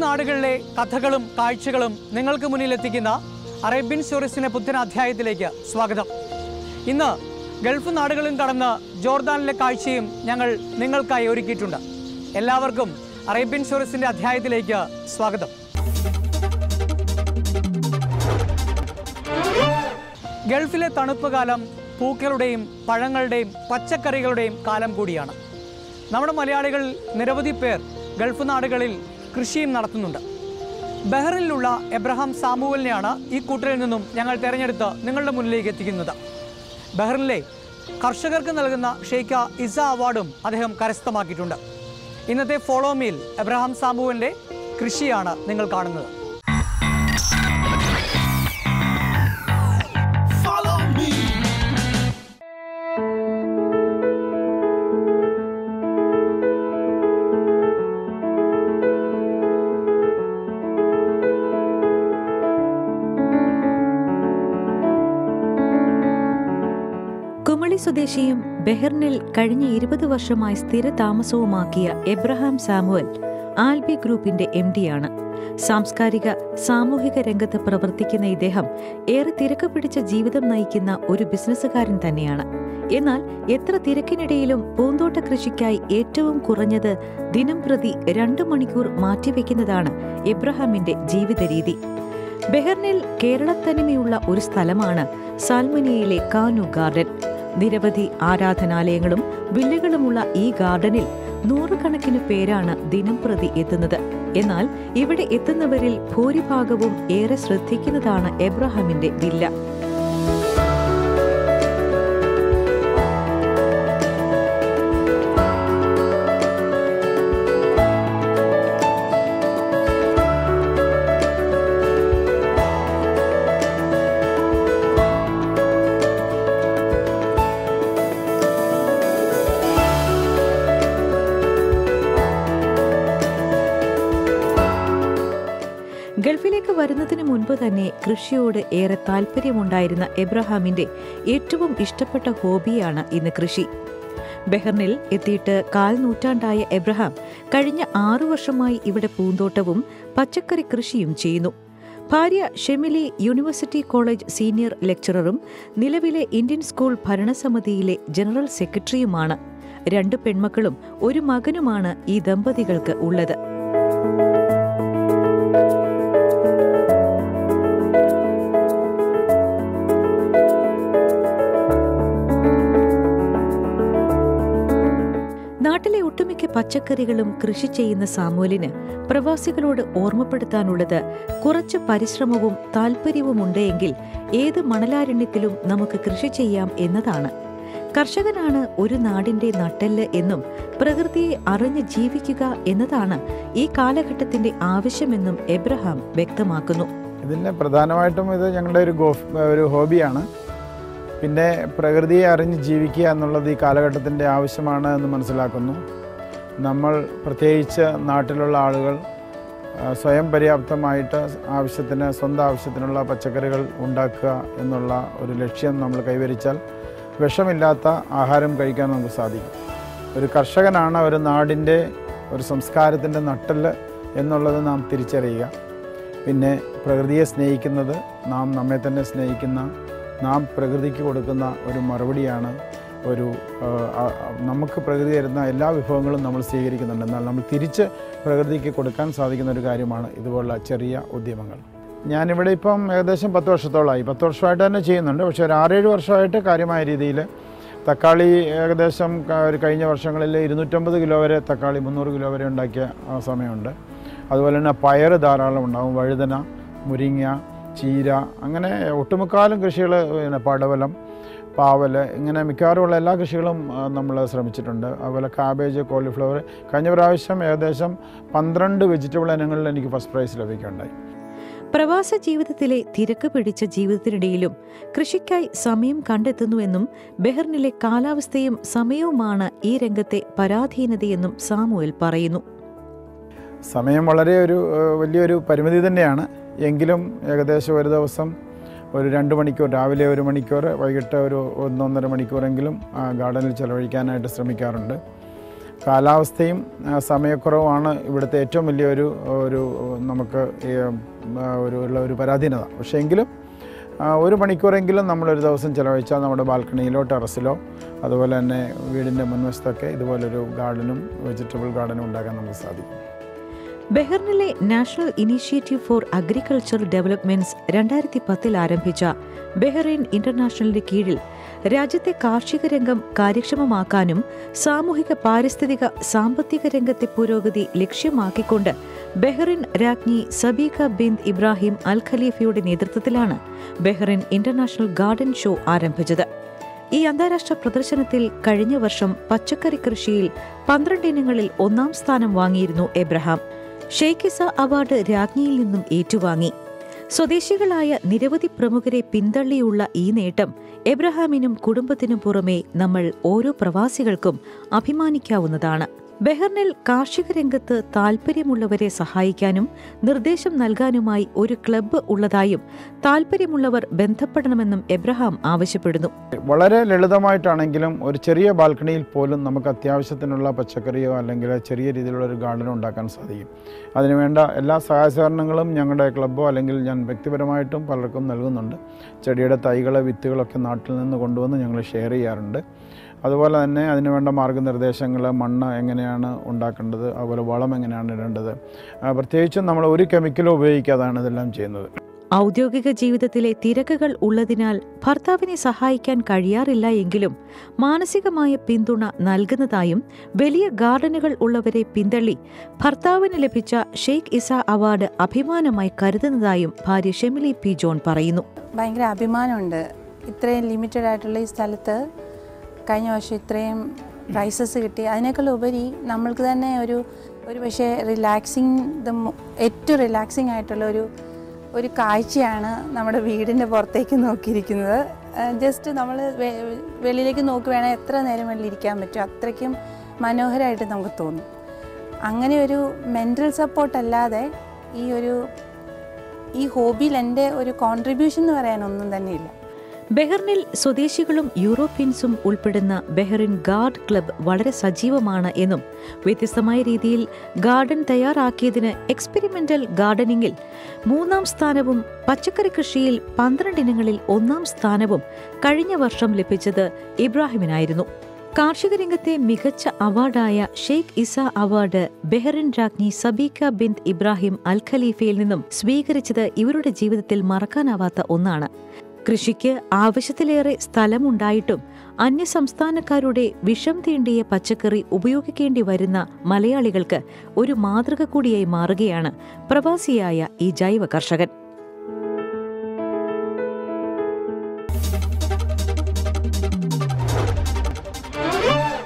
നാടുകളിലെ കഥകളും കാഴ്ചകളും നിങ്ങൾക്ക് മുന്നിൽ എത്തിക്കുന്ന അറേബ്യൻ സ്റ്റോറീസിന്റെ പുത്തൻ അധ്യായത്തിലേക്ക് സ്വാഗതം. ഇന്ന് ഗൾഫ് നാടുകളും കടന്ന് ജോർദാനിലെ കാഴ്ചയും ഞങ്ങൾ നിങ്ങൾക്കായി ഒരുക്കിയിട്ടുണ്ട്. എല്ലാവർക്കും അറേബ്യൻ സ്റ്റോറീസിന്റെ അധ്യായത്തിലേക്ക് സ്വാഗതം. ഗൾഫിലെ തണുപ്പ് കാലം പൂക്കളുടെയും പഴങ്ങളുടെയും പച്ചക്കറികളുടെയും കാലം കൂടിയാണ്. നമ്മുടെ മലയാളികൾ നിരവധി പേർ ഗൾഫ് നാടുകളിൽ കൃഷിയും നടത്തുന്നുണ്ട്. ബഹ്റിനിലുള്ള എബ്രഹാം സാമുവലിനെയാണ് ഈ കൂട്ടരിൽ നിന്നും ഞങ്ങൾ തിരഞ്ഞെടുത്ത് നിങ്ങളുടെ മുന്നിലേക്ക് എത്തിക്കുന്നത്. ബഹ്റിനിലെ കർഷകർക്ക് നൽകുന്ന ഷെയ്ഖ ഇസ അവാർഡും അദ്ദേഹം കരസ്ഥമാക്കിയിട്ടുണ്ട്. ഇന്നത്തെ ഫോളോ മീൽ എബ്രഹാം സാമുവലിന്റെ കൃഷിയാണ് നിങ്ങൾ കാണുന്നത്. സ്വദേശിയും ബെഹ്റിനിൽ കഴിഞ്ഞ ഇരുപത് വർഷമായി സ്ഥിര താമസവുമാക്കിയ എബ്രഹാം സാമുവൽ ആൽബി ഗ്രൂപ്പിന്റെ എം ഡിയാണ്. സാംസ്കാരിക സാമൂഹിക രംഗത്ത് പ്രവർത്തിക്കുന്ന ഇദ്ദേഹം ഏറെ തിരക്ക് പിടിച്ച ജീവിതം നയിക്കുന്ന ഒരു ബിസിനസ്സുകാരൻ തന്നെയാണ്. എന്നാൽ എത്ര തിരക്കിനിടയിലും പൂന്തോട്ട കൃഷിക്കായി ഏറ്റവും കുറഞ്ഞത് ദിനം പ്രതി രണ്ട് മണിക്കൂർ മാറ്റിവെക്കുന്നതാണ് എബ്രഹാമിന്റെ ജീവിത രീതി ബെഹ്റിനിൽ കേരളത്തനിമയുള്ള ഒരു സ്ഥലമാണ് സാൽമനിയയിലെ കാനു ഗാർഡൻ. നിരവധി ആരാധനാലയങ്ങളും വില്ലകളുമുള്ള ഈ ഗാർഡനിൽ നൂറുകണക്കിന് പേരാണ് ദിനം പ്രതി എത്തുന്നത്. എന്നാൽ ഇവിടെ എത്തുന്നവരിൽ ഭൂരിഭാഗവും ഏറെ ശ്രദ്ധിക്കുന്നതാണ് എബ്രഹാമിന്റെ വില്ല. വരുന്നതിന് മുൻപ് തന്നെ കൃഷിയോട് ഏറെ താല്പര്യമുണ്ടായിരുന്ന എബ്രഹാമിന്റെ ഏറ്റവും ഇഷ്ടപ്പെട്ട ഹോബിയാണ് ഇന്ന് കൃഷി. ബെഹ്റിനിൽ എത്തിയിട്ട് കാൽ നൂറ്റാണ്ടായ എബ്രഹാം കഴിഞ്ഞ ആറു വർഷമായി ഇവിടെ പൂന്തോട്ടവും പച്ചക്കറി കൃഷിയും ചെയ്യുന്നു. ഭാര്യ ഷെമിലി യൂണിവേഴ്സിറ്റി കോളേജ് സീനിയർ ലെക്ചററും നിലവിലെ ഇന്ത്യൻ സ്കൂൾ ഭരണസമിതിയിലെ ജനറൽ സെക്രട്ടറിയുമാണ്. രണ്ട് പെൺമക്കളും ഒരു മകനുമാണ് ഈ ദമ്പതികൾക്ക് ഉള്ളത്. നാട്ടിലെ ഒട്ടുമിക്ക പച്ചക്കറികളും കൃഷി ചെയ്യുന്ന സാമൂലിന് പ്രവാസികളോട് ഓർമ്മപ്പെടുത്താനുള്ളത് കുറച്ച് പരിശ്രമവും താല്പര്യവുമുണ്ട് എങ്കിൽ ഏത് മണലാരണ്യത്തിലും നമുക്ക് കൃഷി ചെയ്യാം എന്നതാണ്. കർഷകനാണ് ഒരു നാടിന്റെ നട്ടെല്ല് എന്നും പ്രകൃതിയെ അറിഞ്ഞ് ജീവിക്കുക എന്നതാണ് ഈ കാലഘട്ടത്തിന്റെ ആവശ്യമെന്നും എബ്രഹാം വ്യക്തമാക്കുന്നു. ഇതിന് പ്രധാനമായിട്ടും ഇത് ഞങ്ങളുടെ ഒരു ഒരു ഹോബിയാണ്. പിന്നെ പ്രകൃതിയെ അറിഞ്ഞ് ജീവിക്കുക എന്നുള്ളത് ഈ കാലഘട്ടത്തിന്റെ ആവശ്യമാണ് എന്ന് മനസ്സിലാക്കുന്നു. നമ്മൾ പ്രത്യേകിച്ച് നാട്ടിലുള്ള ആളുകൾ സ്വയം പര്യാപ്തമായിട്ട് ആവശ്യത്തിന് സ്വന്തം ആവശ്യത്തിനുള്ള പച്ചക്കറികൾ ഉണ്ടാക്കുക എന്നുള്ള ഒരു ലക്ഷ്യം നമ്മൾ കൈവരിച്ചാൽ വിഷമില്ലാത്ത ആഹാരം കഴിക്കാൻ നമുക്ക് സാധിക്കും. ഒരു കർഷകനാണ് ഒരു നാടിന്റെ ഒരു സംസ്കാരത്തിന്റെ നട്ടൽ എന്നുള്ളത് നാം തിരിച്ചറിയുക. പിന്നെ പ്രകൃതിയെ സ്നേഹിക്കുന്നത് നാം നമ്മെ തന്നെ സ്നേഹിക്കുന്ന നാം പ്രകൃതിക്ക് കൊടുക്കുന്ന ഒരു മറുപടിയാണ് ഒരു നമുക്ക് പ്രകൃതി തരുന്ന എല്ലാ വിഭവങ്ങളും നമ്മൾ സ്വീകരിക്കുന്നുണ്ട്. എന്നാൽ നമ്മൾ തിരിച്ച് പ്രകൃതിക്ക് കൊടുക്കാൻ സാധിക്കുന്ന ഒരു കാര്യമാണ് ഇതുപോലുള്ള ചെറിയ ഉദ്യമങ്ങൾ. ഞാനിവിടെ ഇപ്പം ഏകദേശം പത്ത് വർഷത്തോളമായി പത്ത് വർഷമായിട്ട് തന്നെ ചെയ്യുന്നുണ്ട്. പക്ഷേ ഒരു ആറേഴ് വർഷമായിട്ട് കാര്യമായ രീതിയിൽ തക്കാളി ഏകദേശം ഒരു കഴിഞ്ഞ വർഷങ്ങളിൽ ഇരുന്നൂറ്റമ്പത് കിലോ വരെ തക്കാളി മുന്നൂറ് കിലോ വരെ ഉണ്ടാക്കിയ സമയമുണ്ട്. അതുപോലെ തന്നെ പയർ ധാരാളം ഉണ്ടാകും വഴുതന മുരിങ്ങ ചീര അങ്ങനെ ഒട്ടുമുക്കാലും കൃഷികൾ പിന്നെ പടവലം പാവൽ ഇങ്ങനെ മിക്കവാറുമുള്ള എല്ലാ കൃഷികളും നമ്മൾ ശ്രമിച്ചിട്ടുണ്ട്. അതുപോലെ കാബേജ് കോളിഫ്ലവർ കഴിഞ്ഞ പ്രാവശ്യം ഏകദേശം പന്ത്രണ്ട് വെജിറ്റബിൾ ഇനങ്ങളിൽ എനിക്ക് ഫസ്റ്റ് പ്രൈസ് ലഭിക്കുകയുണ്ടായി. പ്രവാസ ജീവിതത്തിലെ തിരക്ക് പിടിച്ച ജീവിതത്തിനിടയിലും കൃഷിക്കായി സമയം കണ്ടെത്തുന്നുവെന്നും ബെഹ്റിനിലെ കാലാവസ്ഥയും സമയവുമാണ് ഈ രംഗത്തെ പരാധീനതയെന്നും സാമുവൽ പറയുന്നു. സമയം വളരെ ഒരു വലിയൊരു പരിമിതി തന്നെയാണ്. എങ്കിലും ഏകദേശം ഒരു ദിവസം ഒരു രണ്ട് മണിക്കൂർ രാവിലെ ഒരു മണിക്കൂർ വൈകിട്ട് ഒരു ഒന്നൊന്നര മണിക്കൂറെങ്കിലും ആ ഗാർഡനിൽ ചിലവഴിക്കാനായിട്ട് ശ്രമിക്കാറുണ്ട്. കാലാവസ്ഥയും സമയക്കുറവുമാണ് ഇവിടുത്തെ ഏറ്റവും വലിയൊരു ഒരു നമുക്ക് ഒരു ഉള്ള ഒരു പരാധീനത. പക്ഷേ എങ്കിലും ഒരു മണിക്കൂറെങ്കിലും നമ്മളൊരു ദിവസം ചിലവഴിച്ചാൽ നമ്മുടെ ബാൽക്കണിയിലോ ടെറസിലോ അതുപോലെ തന്നെ വീടിന്റെ മുൻവശത്തൊക്കെ ഇതുപോലൊരു ഗാർഡനും വെജിറ്റബിൾ ഗാർഡനും ഉണ്ടാക്കാൻ നമുക്ക് സാധിക്കും. ബെഹ്റിനിലെ national initiative for agricultural developments രണ്ടായിരത്തി പത്തിൽ ആരംഭിച്ച ബെഹ്റൈൻ ഇന്റർനാഷണലിന്റെ കീഴിൽ രാജ്യത്തെ കാർഷിക രംഗം കാര്യക്ഷമമാക്കാനും സാമൂഹിക പാരിസ്ഥിതിക സാമ്പത്തിക രംഗത്തെ പുരോഗതി ലക്ഷ്യമാക്കിക്കൊണ്ട് ബെഹ്റിൻ രാജ്ഞി സബീക ബിന്ദ് ഇബ്രാഹിം അൽ ഖലീഫയുടെ നേതൃത്വത്തിലാണ് ബെഹ്റിൻ ഇന്റർനാഷണൽ ഗാർഡൻ ഷോ ആരംഭിച്ചത്. ഈ അന്താരാഷ്ട്ര പ്രദർശനത്തിൽ കഴിഞ്ഞ വർഷം പച്ചക്കറി കൃഷിയിൽ പന്ത്രണ്ട് ഇനങ്ങളിൽ ഒന്നാം സ്ഥാനം വാങ്ങിയിരുന്നു എബ്രഹാം. ഷെയ്ഖിസ അവാർഡ് രാജ്ഞിയിൽ നിന്നും ഏറ്റുവാങ്ങി. സ്വദേശികളായ നിരവധി പ്രമുഖരെ പിന്തള്ളിയുള്ള ഈ നേട്ടം എബ്രഹാമിനും കുടുംബത്തിനും പുറമെ നമ്മൾ ഓരോ പ്രവാസികൾക്കും അഭിമാനിക്കാവുന്നതാണ്. ബെഹ്റിനിൽ കാർഷിക രംഗത്ത് താൽപ്പര്യമുള്ളവരെ സഹായിക്കാനും നിർദ്ദേശം നൽകാനുമായി ഒരു ക്ലബ്ബ് ഉള്ളതായും താൽപ്പര്യമുള്ളവർ ബന്ധപ്പെടണമെന്നും എബ്രഹാം ആവശ്യപ്പെടുന്നു. വളരെ ലളിതമായിട്ടാണെങ്കിലും ഒരു ചെറിയ ബാൽക്കണിയിൽ പോലും നമുക്ക് അത്യാവശ്യത്തിനുള്ള പച്ചക്കറിയോ അല്ലെങ്കിൽ ചെറിയ രീതിയിലുള്ള ഒരു ഗാർഡനോ ഉണ്ടാക്കാൻ സാധിക്കും. അതിനുവേണ്ട എല്ലാ സഹായ സഹകരണങ്ങളും ഞങ്ങളുടെ ക്ലബ്ബോ അല്ലെങ്കിൽ ഞാൻ വ്യക്തിപരമായിട്ടും പലർക്കും നൽകുന്നുണ്ട്. ചെടിയുടെ തൈകൾ വിത്തുകളൊക്കെ നാട്ടിൽ നിന്ന് കൊണ്ടുവന്ന് ഞങ്ങൾ ഷെയർ ചെയ്യാറുണ്ട്. അതുപോലെ തന്നെ അതിന് വേണ്ട മാർഗനിർദ്ദേശങ്ങൾ മണ്ണ് എങ്ങനെയാണ് ഉണ്ടാക്കേണ്ടത് അതുപോലെ വളം എങ്ങനെയാണ് ഇടേണ്ടത്. പ്രത്യേകിച്ചും നമ്മൾ ഒരു കെമിക്കലും ഉപയോഗിക്കാതാണ് ഇതെല്ലാം ചെയ്യുന്നത്. ഔദ്യോഗിക ജീവിതത്തിലെ തിരക്കുകൾ ഉള്ളതിനാൽ ഭർത്താവിനെ സഹായിക്കാൻ കഴിയാറില്ല എങ്കിലും മാനസികമായ പിന്തുണ നൽകുന്നതായും വലിയ ഗാർഡനുകൾ ഉള്ളവരെ പിന്തള്ളി ഭർത്താവിന് ലഭിച്ച ഷെയ്ഖ് ഇസ അവാർഡ് അഭിമാനമായി കരുതുന്നതായും ഭാര്യ ഷെമിലി പി ജോൺ പറയുന്നു. ഭയങ്കര അഭിമാനമുണ്ട്. ഇത്രയും ലിമിറ്റഡ് ആയിട്ടുള്ള ഈ സ്ഥലത്ത് കഴിഞ്ഞ വർഷം ഇത്രയും പ്രൈസസ് കിട്ടി. അതിനേക്കാൾ ഉപരി നമ്മൾക്ക് തന്നെ ഒരു ഒരു പക്ഷേ റിലാക്സിങ് ദ ഏറ്റവും റിലാക്സിങ് ആയിട്ടുള്ള ഒരു ഒരു കാഴ്ചയാണ് നമ്മുടെ വീടിന്റെ പുറത്തേക്ക് നോക്കിയിരിക്കുന്നത്. ജസ്റ്റ് നമ്മൾ വെളിയിലേക്ക് നോക്കി വേണേൽ എത്ര നേരം വെളിയിൽ ഇരിക്കാൻ പറ്റും അത്രയ്ക്കും മനോഹരമായിട്ട് നമുക്ക് തോന്നും. അങ്ങനെ ഒരു മെന്റൽ സപ്പോർട്ടല്ലാതെ ഈ ഒരു ഈ ഹോബിയിൽ എന്റെ ഒരു കോൺട്രിബ്യൂഷൻ എന്ന് പറയാനൊന്നും തന്നെ ഇല്ല ബെഹ്റിനിൽ സ്വദേശികളും യൂറോപ്യൻസും ഉൾപ്പെടുന്ന ബെഹ്റിൻ ഗാർഡ് ക്ലബ് വളരെ സജീവമാണ് എന്നും വ്യത്യസ്തമായ രീതിയിൽ ഗാർഡൻ തയ്യാറാക്കിയതിന് എക്സ്പെരിമെന്റൽ ഗാർഡനിങ്ങിൽ മൂന്നാം സ്ഥാനവും പച്ചക്കറി കൃഷിയിൽ പന്ത്രണ്ട് ഇനങ്ങളിൽ ഒന്നാം സ്ഥാനവും കഴിഞ്ഞ വർഷം ലഭിച്ചത് ഇബ്രാഹിമിനായിരുന്നു. കാർഷിക രംഗത്തെ മികച്ച അവാർഡായ ഷെയ്ഖ് ഇസ അവാർഡ് ബെഹ്റിൻ രാജ്ഞി സബീക ബിന്ദ് ഇബ്രാഹിം അൽ ഖലീഫയിൽ നിന്നും സ്വീകരിച്ചത് ഇവരുടെ ജീവിതത്തിൽ മറക്കാനാവാത്ത ഒന്നാണ്. കൃഷിക്ക് ആവശ്യത്തിലേറെ സ്ഥലമുണ്ടായിട്ടും അന്യസംസ്ഥാനക്കാരുടെ വിഷം തീണ്ടിയ പച്ചക്കറി ഉപയോഗിക്കേണ്ടി വരുന്ന മലയാളികൾക്ക് ഒരു മാതൃക കൂടിയായി മാറുകയാണ് പ്രവാസിയായ ഈ ജൈവ കർഷകൻ